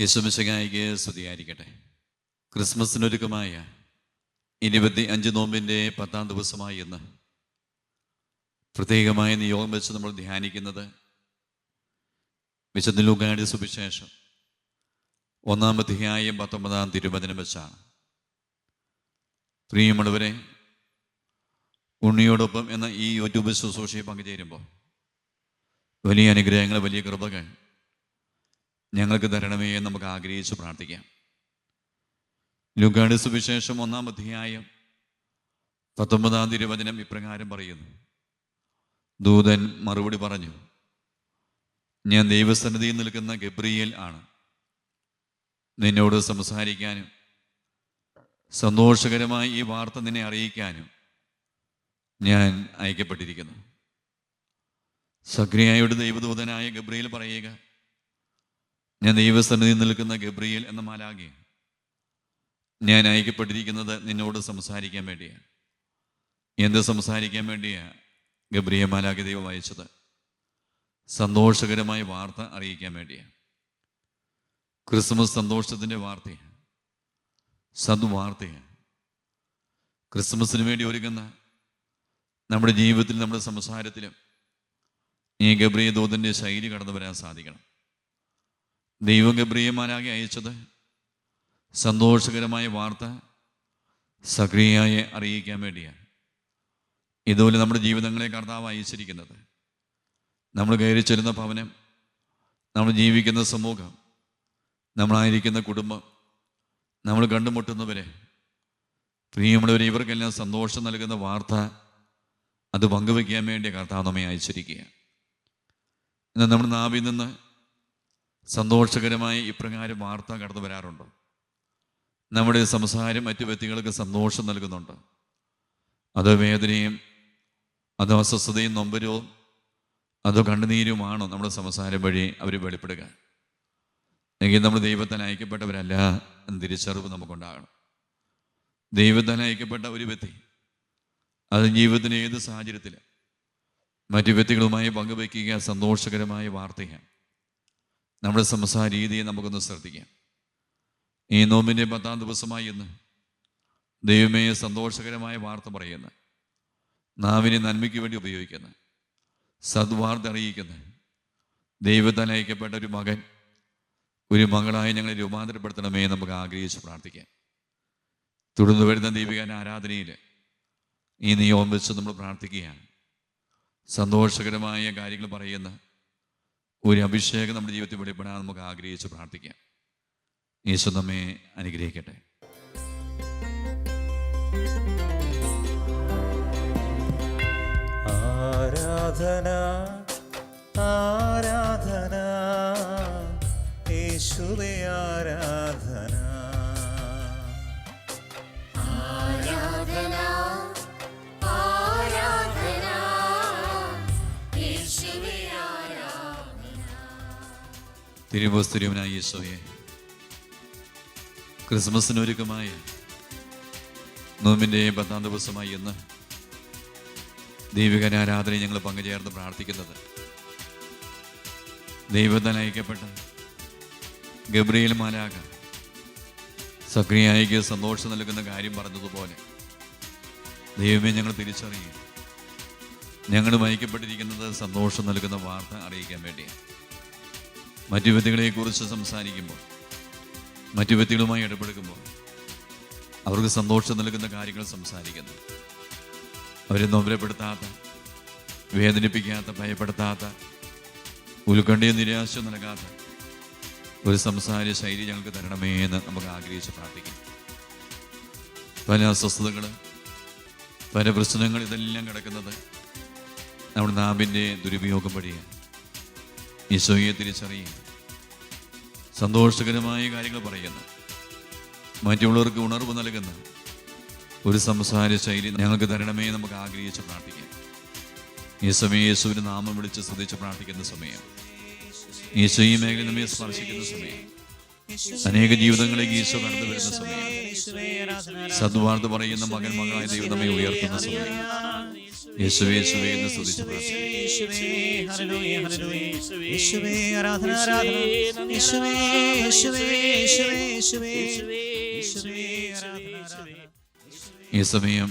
യേശുമിശകായിക്ക് സ്തുതിയായിരിക്കട്ടെ. ക്രിസ്മസിനൊരുക്കമായ ഇരുപത്തി അഞ്ച് നോമ്പിന്റെ പത്താം ദിവസമായി ഇന്ന് പ്രത്യേകമായ നിയോഗം വെച്ച് നമ്മൾ ധ്യാനിക്കുന്നത് വിശുദ്ധ ലൂക്കാടി സുവിശേഷം ഒന്നാം അധ്യായം പത്തൊമ്പതാം തിരുവചനം വെച്ചാണ്. പ്രിയമുള്ളവരെ ഉണ്ണിയോടൊപ്പം എന്ന ഈ യൂട്യൂബ് ശുശ്രൂഷയെ പങ്കുചേരുമ്പോൾ വലിയ അനുഗ്രഹങ്ങൾ വലിയ കൃപകൾ ഞങ്ങൾക്ക് തരണമേ എന്ന് നമുക്ക് ആഗ്രഹിച്ച് പ്രാർത്ഥിക്കാം. ലുഗാട് സുവിശേഷം ഒന്നാം അധ്യായം പത്തൊമ്പതാം തിരുവചനം ഇപ്രകാരം പറയുന്നു. ദൂതൻ മറുപടി പറഞ്ഞു ഞാൻ ദൈവസന്നിധിയിൽ നിൽക്കുന്ന ഗബ്രിയേൽ ആണ്. നിന്നോട് സംസാരിക്കാനും സന്തോഷകരമായി ഈ വാർത്ത നിന്നെ അറിയിക്കാനും ഞാൻ അയക്കപ്പെട്ടിരിക്കുന്നു. സക്രിയായുടെ ദൈവദൂതനായ ഗബ്രിയേൽ പറയുക ഞാൻ ദൈവസന്നിധി നിൽക്കുന്ന ഗബ്രിയേൽ എന്ന മാലാകെ ഞാൻ അയക്കപ്പെട്ടിരിക്കുന്നത് നിന്നോട് സംസാരിക്കാൻ വേണ്ടിയാണ്. എന്ത് സംസാരിക്കാൻ വേണ്ടിയാണ് ഗബ്രിയ മാലാകെ ദൈവം അയച്ചത്? സന്തോഷകരമായ വാർത്ത അറിയിക്കാൻ വേണ്ടിയാണ് ക്രിസ്മസ് സന്തോഷത്തിന്റെ വാർത്തയാണ് സദ്വാർത്തയാണ് ക്രിസ്മസിന് വേണ്ടി ഒരുങ്ങുന്ന നമ്മുടെ ജീവിതത്തിൽ നമ്മുടെ സംസാരത്തിലും ഈ ഗബ്രിയ ദൂതന്റെ ശൈലി കടന്നു വരാൻ സാധിക്കണം. ദൈവം ഗബ്രിയമാരാകെ അയച്ചത് സന്തോഷകരമായ വാർത്ത സക്രിയയെ അറിയിക്കാൻ വേണ്ടിയാണ്. ഇതുപോലെ നമ്മുടെ ജീവിതങ്ങളെ കർത്താവ് അയച്ചിരിക്കുന്നത്. നമ്മൾ കയറി ചെല്ലുന്ന ഭവനം നമ്മൾ ജീവിക്കുന്ന സമൂഹം നമ്മളായിരിക്കുന്ന കുടുംബം നമ്മൾ കണ്ടുമുട്ടുന്നവരെ പ്രിയമുള്ളവരെ ഇവർക്കെല്ലാം സന്തോഷം നൽകുന്ന വാർത്ത അത് പങ്കുവയ്ക്കാൻ വേണ്ടി കർത്താവ് നമ്മെ അയച്ചിരിക്കുക എന്നാൽ നമ്മുടെ നാവിൽ നിന്ന് സന്തോഷകരമായി ഇപ്രകാരം വാർത്ത കടന്നു വരാറുണ്ട്. നമ്മുടെ സംസാരം മറ്റു വ്യക്തികൾക്ക് സന്തോഷം നൽകുന്നുണ്ട്. അതോ വേദനയും അതോ അസ്വസ്ഥതയും നൊമ്പരവും അതോ കണ്ണുനീരുമാണോ നമ്മുടെ സംസാരം വഴി അവർ വെളിപ്പെടുക. എങ്കിൽ നമ്മൾ ദൈവത്താൽ അയക്കപ്പെട്ടവരല്ല എന്ന തിരിച്ചറിവ് നമുക്കുണ്ടാകണം. ദൈവത്താൽ അയക്കപ്പെട്ട ഒരു വ്യക്തി അത് ജീവിതത്തിന് ഏത് സാഹചര്യത്തിൽ മറ്റു വ്യക്തികളുമായി പങ്കുവയ്ക്കുക സന്തോഷകരമായ വാർത്തയാണ്. നമ്മുടെ സംസാര രീതിയെ നമുക്കൊന്ന് ശ്രദ്ധിക്കാം. ഈ നോമ്പിന്റെ പത്താം ദിവസമായി ഇന്ന് ദൈവമേ സന്തോഷകരമായ വാർത്ത പറയുന്ന. നാവിനെ നന്മയ്ക്ക് വേണ്ടി ഉപയോഗിക്കുന്ന. സദ്വാർത്ത അറിയിക്കുന്ന. ദൈവത്താൽ അയക്കപ്പെട്ട ഒരു മകൻ ഒരു മകളായി ഞങ്ങളെ രൂപാന്തരപ്പെടുത്തണമേ നമുക്ക് ആഗ്രഹിച്ച് പ്രാർത്ഥിക്കാം. തുടർന്ന് വരുന്ന ദൈവികാന ആരാധനയിൽ ഈ നീ വെച്ച് നമ്മൾ പ്രാർത്ഥിക്കുകയാണ്. സന്തോഷകരമായ കാര്യങ്ങൾ പറയുന്ന. ഒരു അഭിഷേകം നമ്മുടെ ജീവിതത്തിൽ വെളിപ്പെടാൻ നമുക്ക് ആഗ്രഹിച്ച് പ്രാർത്ഥിക്കാം. യേശു നമ്മെ അനുഗ്രഹിക്കട്ടെ. ആരാധന ആരാധന യേശുവേ തിരുവസ്തുര്യവനായ യേശോയെ ക്രിസ്മസിനൊരുക്കമായ നോമ്പിന്റെ പത്താം ദിവസമായി ഇന്ന് ദൈവികന ആരാധന ഞങ്ങൾ പങ്കുചേർന്ന് പ്രാർത്ഥിക്കുന്നത്. ദൈവത്താൽ അയക്കപ്പെട്ട ഗബ്രിയേൽ മാലാക സക്രിയായിക്ക് സന്തോഷം നൽകുന്ന കാര്യം പറഞ്ഞതുപോലെ ദൈവമേ ഞങ്ങൾ തിരിച്ചറിയും ഞങ്ങൾ വഹിക്കപ്പെട്ടിരിക്കുന്നത് സന്തോഷം നൽകുന്ന വാർത്ത അറിയിക്കാൻ വേണ്ടിയാണ്. മറ്റു വ്യക്തികളെക്കുറിച്ച് സംസാരിക്കുമ്പോൾ മറ്റു വ്യക്തികളുമായി ഇടപെടുമ്പോൾ അവർക്ക് സന്തോഷം നൽകുന്ന കാര്യങ്ങൾ സംസാരിക്കുന്നു. അവരെ നൊമ്പരപ്പെടുത്താത്ത വേദനിപ്പിക്കാത്ത ഭയപ്പെടുത്താത്ത ഉത്കണ്ഠയും നിരാശ നൽകാത്ത ഒരു സംസാര ശൈലി ഞങ്ങൾക്ക് തരണമേ എന്ന് നമുക്ക് ആഗ്രഹിച്ച് പ്രാർത്ഥിക്കാം പല അസ്വസ്ഥതകൾ പല പ്രശ്നങ്ങൾ ഇതെല്ലാം കിടക്കുന്നത് നമ്മുടെ നാവിന്റെ ദുരുപയോഗം വഴിയാണ്. ഈശോയെ തിരിച്ചറിയും സന്തോഷകരമായ കാര്യങ്ങൾ പറയുന്നു. മറ്റുള്ളവർക്ക് ഉണർവ് നൽകുന്ന ഒരു സംസാര ശൈലി ഞങ്ങൾക്ക് തരണമേ നമുക്ക് ആഗ്രഹിച്ച് പ്രാർത്ഥിക്കാം. ഈ സമയം യേശുവിന് നാമം വിളിച്ച് ശ്രദ്ധിച്ച് പ്രാർത്ഥിക്കുന്ന സമയം. ഈശോ ഈ മേഖല നമ്മെ സ്പർശിക്കുന്ന സമയം. അനേക ജീവിതങ്ങളിലേക്ക് ഈശോ കടന്നു വരുന്ന സമയം. സദ്വാർത്ത പറയുന്ന മകൻ മകളായ ദൈവം നമ്മെ ഉയർത്തുന്ന സമയം. യേശുവേ യേശുവേ എന്ന് സ്തുതിച്ചു ഈ സമയം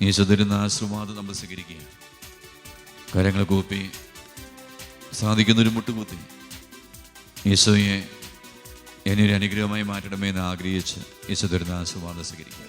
യേശു തരുന്ന ആശ്രമാത് നമ്മൾ സ്വീകരിക്കുക കാര്യങ്ങൾ കൂപ്പി സാധിക്കുന്നൊരു മുട്ടുകുത്തി യേശോയെ എന്നെ ഒരു അനുഗ്രഹമായി മാറ്റണമേ എന്ന് ആഗ്രഹിച്ച് യേശു തരുന്ന ആശ്രമാത് സ്വീകരിക്കുക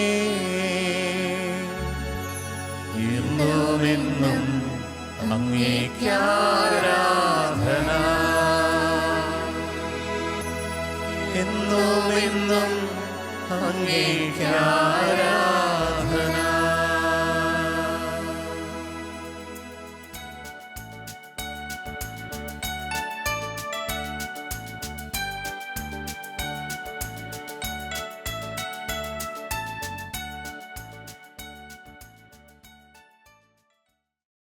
നിന്നും അങ്ങേക്കാരാധന എന്നും എന്നും അങ്ങേക്കാരാധന